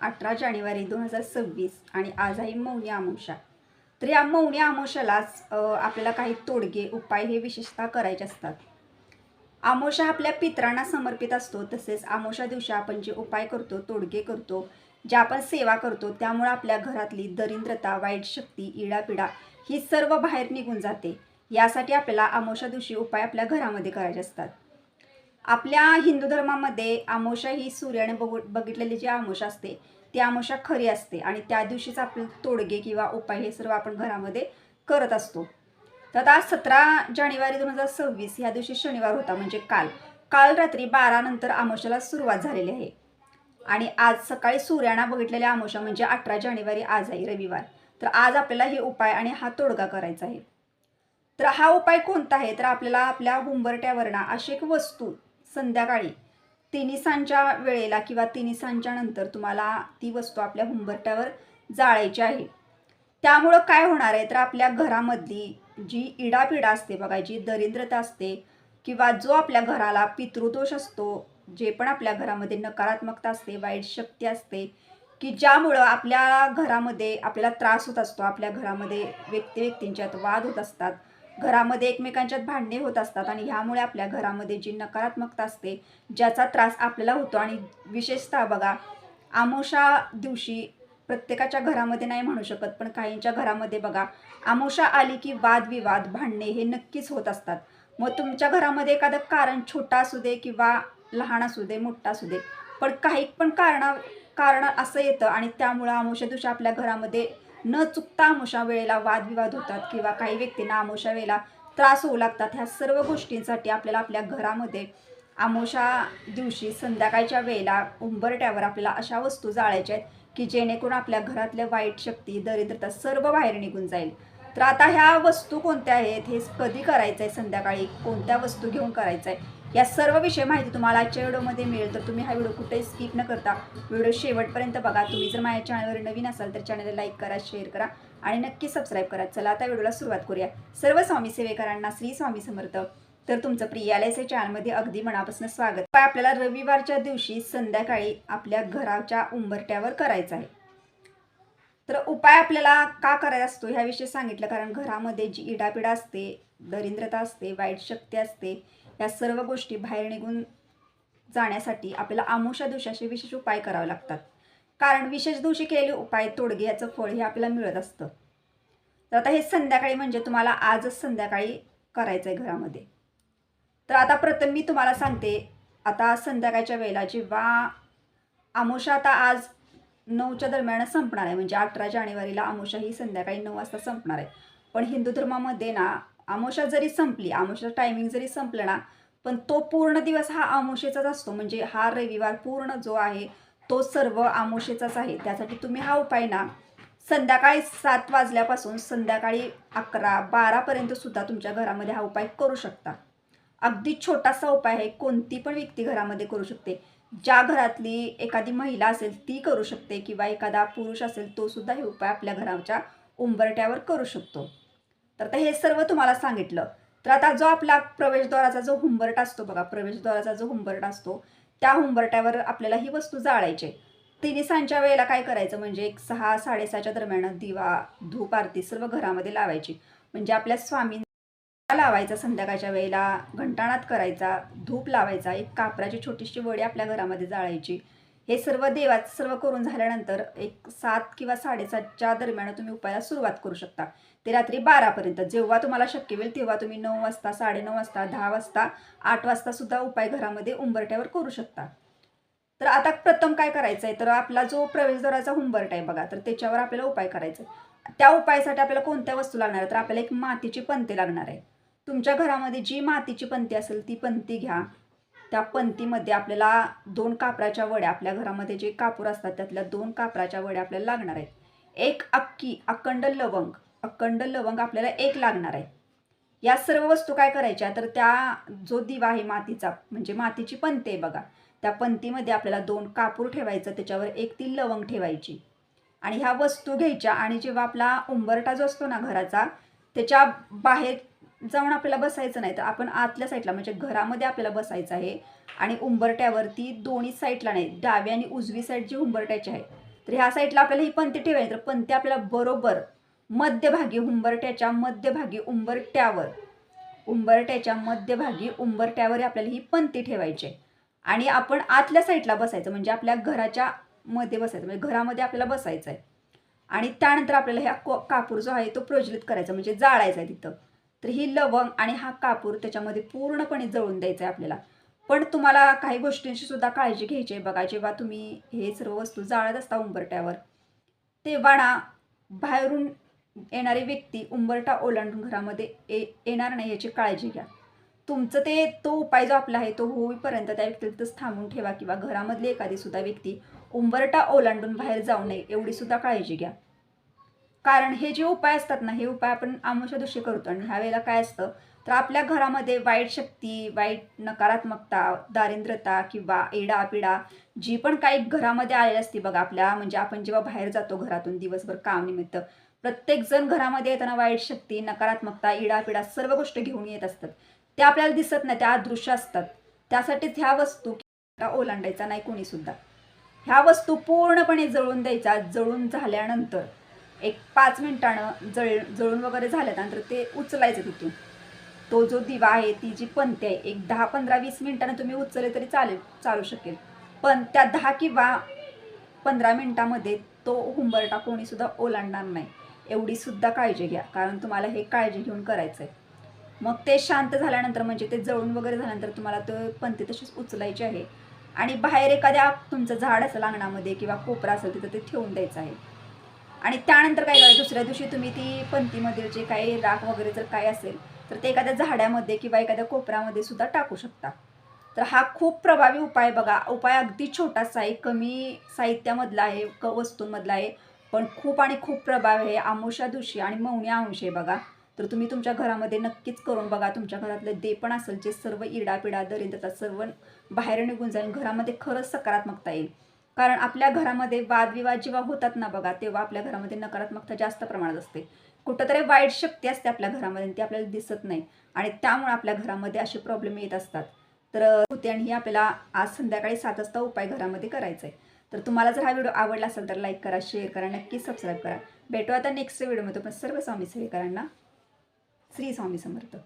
अठरा जानेवारी दोन हजार सव्वीस आणि आज आहे मौनी आमोशा. तर या मौनी आमोशालाच आपल्याला काही तोडगे उपाय हे विशेषतः करायचे असतात. आमोशा आपल्या पित्रांना समर्पित असतो तसेच आमोशा दिवशी आपण जे उपाय करतो तोडगे करतो जे आपण सेवा करतो त्यामुळे आपल्या घरातली दरिद्रता वाईट शक्ती इडापिडा ही सर्व बाहेर निघून जाते. यासाठी आपल्याला आमोशा दिवशी उपाय आपल्या घरामध्ये करायचे असतात. आपल्या हिंदू धर्मामध्ये आमोशा ही सूर्याने बघू बघितलेली जी आमोशा असते ती आमोशा खरी असते आणि त्या दिवशीच आपले तोडगे किंवा उपाय हे सर्व आपण घरामध्ये करत असतो. तर आता सतरा जानेवारी दोन हजार सव्वीस ह्या दिवशी शनिवार होता म्हणजे काल. काल रात्री बारा नंतर सुरुवात झालेली आहे. आणि आज सकाळी सूर्याना बघितलेल्या आमोशा म्हणजे अठरा जानेवारी आज आहे रविवार. तर आज आपल्याला हे उपाय आणि हा तोडगा करायचा आहे. तर हा उपाय कोणता आहे? तर आपल्याला आपल्या हुंबरट्यावरना अशी एक वस्तू संध्याकाळी. तिन्हीसांच्या वेळेला किंवा तिन्हीसांच्या नंतर तुम्हाला ती वस्तू आपल्या हुंबरट्यावर जाळायची आहे. त्यामुळं काय होणार आहे? तर आपल्या घरामधली जी इडापिडा असते बघा जी दरिद्रता असते किंवा जो आपल्या घराला पितृदोष असतो जे पण आपल्या घरामध्ये नकारात्मकता असते वाईट शक्ती असते की ज्यामुळं आपल्या घरामध्ये आपल्याला त्रास होत असतो आपल्या घरामध्ये व्यक्ती व्यक्तींच्यात वाद होत असतात घरामध्ये एकमेकांच्यात भांडणे होत असतात आणि ह्यामुळे आपल्या घरामध्ये जी नकारात्मकता असते ज्याचा त्रास आपल्याला होतो. आणि विशेषतः बघा आमोशा दिवशी प्रत्येकाच्या घरामध्ये नाही म्हणू शकत पण काहींच्या घरामध्ये बघा आमोशा आली की वादविवाद भांडणे हे नक्कीच होत असतात. मग तुमच्या घरामध्ये एखादं कारण छोटा असू दे किंवा लहान असू दे मोठा असू दे पण काही पण कारण कारण असं येतं आणि त्यामुळं आमोशा दिवशी आपल्या घरामध्ये न चुकता अमुषा वेळेला वादविवाद होतात किंवा काही व्यक्तींना अमुषा वेळेला त्रास होऊ लागतात. ह्या सर्व गोष्टींसाठी आपल्याला आपल्या घरामध्ये आमोशा दिवशी संध्याकाळच्या वेळेला उंबरट्यावर आपल्याला अशा वस्तू जाळायच्या आहेत की जेणेकरून आपल्या घरातल्या वाईट शक्ती दरिद्रता सर्व बाहेर निघून जाईल. तर आता ह्या वस्तू कोणत्या आहेत? हे कधी करायचं आहे संध्याकाळी कोणत्या वस्तू घेऊन करायचं आहे या सर्व विषय माहिती तुम्हाला आजच्या व्हिडिओमध्ये मिळेल. तर तुम्ही हा व्हिडिओ कुठेही स्किप न करता व्हिडिओ शेवटपर्यंत बघा. तुम्ही जर माझ्या चॅनलवर नवीन असाल तर चॅनलला लाईक करा शेअर करा आणि नक्की सबस्क्राईब करा. चला आता व्हिडिओला सुरुवात करूया. सर्व स्वामी सेवेकरांना श्री स्वामी समर्थ. तर तुमचं प्रियालयचे चॅनलमध्ये अगदी मनापासून स्वागत. आपल्याला रविवारच्या दिवशी संध्याकाळी आपल्या घराच्या उंबरट्यावर करायचं आहे. तर उपाय आपल्याला का करायचा असतो ह्याविषयी सांगितलं. कारण घरामध्ये जी इडापिडा असते दरिद्रता असते वाईट शक्ती असते या सर्व गोष्टी बाहेर निघून जाण्यासाठी आपल्याला आमुषा दिवशी विशेष उपाय करावे लागतात. कारण विशेष दिवशी केलेले उपाय तोडगे याचं फळ हे आपल्याला मिळत असतं. तर आता हे संध्याकाळी म्हणजे तुम्हाला आजच संध्याकाळी करायचं आहे घरामध्ये. तर आता प्रथम मी तुम्हाला सांगते आता संध्याकाळच्या वेळेला जेव्हा आमुषा आता आज नऊच्या दरम्यान संपणार आहे. म्हणजे अठरा जानेवारीला आमोशा ही संध्याकाळी नऊ वाजता संपणार आहे. पण हिंदू धर्मामध्ये ना आमोशा जरी संपली आमोशाचं टायमिंग जरी संपलं ना पण तो पूर्ण दिवस हा आमोशेचाच असतो. म्हणजे हा रविवार पूर्ण जो आहे तो सर्व आमोशेचाच आहे. त्यासाठी तुम्ही हा उपाय ना संध्याकाळी सात वाजल्यापासून संध्याकाळी अकरा बारापर्यंत सुद्धा तुमच्या घरामध्ये हा उपाय करू शकता. अगदी छोटासा उपाय आहे. कोणती पण व्यक्ती घरामध्ये करू शकते. ज्या घरातली एखादी महिला असेल ती करू शकते किंवा एखादा पुरुष असेल तो सुद्धा हे उपाय आपल्या घराच्या उंबरट्यावर करू शकतो. तर आता हे सर्व तुम्हाला सांगितलं. तर आता जो आपला प्रवेशद्वाराचा जो हुंबरट असतो बघा प्रवेशद्वाराचा जो हुंबरट असतो त्या हुंबरट्यावर आपल्याला ही वस्तू जाळायची तिने तिन्ही सांच्या वेळेला काय करायचं म्हणजे एक सहा साडेसहाच्या दरम्यान दिवा धूप आरती सर्व घरामध्ये लावायची. म्हणजे आपल्या स्वामी लावायचा संध्याकाळच्या वेळेला घंटाणात करायचा धूप लावायचा एक कापराची छोटीशी वडी आपल्या घरामध्ये जाळायची. हे सर्व देवात सर्व करून झाल्यानंतर एक सात किंवा साडेसातच्या दरम्यान तुम्ही उपायाला सुरुवात करू शकता. ते रात्री बारापर्यंत. जेव्हा तुम्हाला शक्य होईल तेव्हा तुम्ही नऊ वाजता साडेनऊ वाजता दहा वाजता आठ वाजता सुद्धा उपाय घरामध्ये उंबरट्यावर करू शकता. तर आता प्रथम काय करायचं आहे तर आपला जो प्रवेशद्वाराचा हुंबरट आहे बघा तर त्याच्यावर आपल्याला उपाय करायचा आहे त्या उपायासाठी आपल्याला कोणत्या वस्तू लागणार आहे तर आपल्याला एक मातीची पंते लागणार आहे. तुमच्या घरामध्ये जी मातीची पंती असेल ती पंती घ्या. त्या पंतीमध्ये आपल्याला दोन कापराच्या वड्या आपल्या घरामध्ये जे कापूर असतात त्यातल्या दोन कापराच्या वड्या आपल्याला लागणार आहेत. एक अक्की अखंड लवंग. अखंड लवंग आपल्याला एक लागणार आहे. या सर्व वस्तू काय करायच्या? तर त्या जो दिवा आहे मातीचा म्हणजे मातीची पंती आहे बघा. त्या पंतीमध्ये आपल्याला दोन कापूर ठेवायचं त्याच्यावर एक ती लवंग ठेवायची. आणि ह्या वस्तू घ्यायच्या आणि जेव्हा आपला उंबरटा जो असतो ना घराचा त्याच्या बाहेर जाऊन आपल्याला बसायचं नाही. तर आपण आतल्या साईडला म्हणजे घरामध्ये आपल्याला बसायचं आहे. आणि उंबरट्यावरती दोन्ही साईडला नाही डावी आणि उजवी साईड जी उंबरट्याची आहे. तर ह्या साईडला आपल्याला ही पंती ठेवायची तर पंती आपल्याला बरोबर मध्यभागी उंबरट्याच्या मध्यभागी उंबरट्यावर उंबरट्याच्या मध्यभागी उंबरट्यावर आपल्याला ही पंती ठेवायची आहे. आणि आपण आतल्या साईडला बसायचं म्हणजे आपल्या घराच्या मध्ये बसायचं म्हणजे घरामध्ये आपल्याला बसायचं आहे. आणि त्यानंतर आपल्याला ह्या को कापूर जो आहे तो प्रज्वलित करायचा म्हणजे जाळायचा आहे तिथं. तर ही लवंग आणि हा कापूर त्याच्यामध्ये पूर्णपणे जळून द्यायचा आहे आपल्याला. पण तुम्हाला काही गोष्टींची सुद्धा काळजी घ्यायची आहे बघा जेव्हा तुम्ही हे सर्व वस्तू जाळत असता उंबरट्यावर तेव्हा ना बाहेरून येणारी व्यक्ती उंबरटा ओलांडून घरामध्ये ये येणार नाही याची काळजी घ्या. तुमचं ते तो उपाय जो आपला आहे तो होईपर्यंत त्या व्यक्तीतच थांबून ठेवा किंवा घरामधली एखादी सुद्धा व्यक्ती उंबरटा ओलांडून बाहेर जाऊ नये एवढी सुद्धा काळजी घ्या. कारण हे जे उपाय असतात ना हे उपाय आपण आमुषा दिवशी करतो. आणि ह्या वेळेला काय असतं तर आपल्या घरामध्ये वाईट शक्ती वाईट नकारात्मकता दारिद्र्यता किंवा एडा पिडा जी पण काही घरामध्ये आलेली असते बघा आपल्या म्हणजे आपण जेव्हा बाहेर जातो घरातून दिवसभर कामनिमित्त प्रत्येक जण घरामध्ये येताना वाईट शक्ती नकारात्मकता इडापिडा सर्व गोष्टी घेऊन येत असतात. त्या आपल्याला दिसत नाही त्या अदृश्य असतात. त्यासाठीच ह्या वस्तू ओलांडायचा नाही कोणी सुद्धा ह्या वस्तू पूर्णपणे जळून द्यायचा जळून झाल्यानंतर एक पाच मिनटानं जळ जळून वगैरे झाल्यानंतर ते उचलायचं तिथून. तो जो दिवा आहे ती जी पंती आहे एक दहा पंधरा वीस मिनटानं तुम्ही उचलले तरी चालेल चालू शकेल. पण त्या दहा किंवा पंधरा मिनटामध्ये तो हुंबरटा कोणीसुद्धा ओलांडणार नाही. एवढीसुद्धा काळजी घ्या कारण तुम्हाला हे काळजी घेऊन करायचं आहे मग ते शांत झाल्यानंतर म्हणजे ते जळून वगैरे झाल्यानंतर तुम्हाला तो पंती तशीच उचलायची आहे. आणि बाहेर एखाद्या तुमचं झाड असेल अंगणामध्ये किंवा कोपरा असेल तिथं ते ठेवून द्यायचं आहे. आणि त्यानंतर काय करायचं? दुसऱ्या दिवशी तुम्ही ती पंतीमधील जे काही राख वगैरे जर काय असेल तर ते एखाद्या झाडामध्ये किंवा एखाद्या कोपऱ्यामध्ये सुद्धा टाकू शकता. तर हा खूप प्रभावी उपाय बघा. उपाय अगदी छोटासा आहे. कमी साहित्यामधला आहे क वस्तूंमधला आहे. पण खूप आणि खूप प्रभावी आहे. आमुषा दिवशी आणि मौनी अंश आहे बघा. तर तुम्ही तुमच्या घरामध्ये नक्कीच करून बघा. तुमच्या घरातलं जे पण असेल जे सर्व इडापिडा दरिद्रता सर्व बाहेर निघून जाईल घरामध्ये खरंच सकारात्मकता येईल. कारण आपल्या घरामध्ये वादविवाद जेव्हा होतात ना बघा तेव्हा आपल्या घरामध्ये नकारात्मकता जास्त प्रमाणात असते. कुठंतरी वाईट शक्ती असते आपल्या घरामध्ये ती आपल्याला दिसत नाही. आणि त्यामुळे आपल्या घरामध्ये असे प्रॉब्लेम येत असतात. तर होते आणि ही आपल्याला आज संध्याकाळी सात वाजता उपाय घरामध्ये करायचा आहे तर तुम्हाला जर हा व्हिडिओ आवडला असेल तर लाईक करा शेअर करा नक्की सबस्क्राईब करा. भेटू आता नेक्स्ट व्हिडिओमध्ये पण सर्व स्वामी सेवेकरांना श्री स्वामी समर्थ.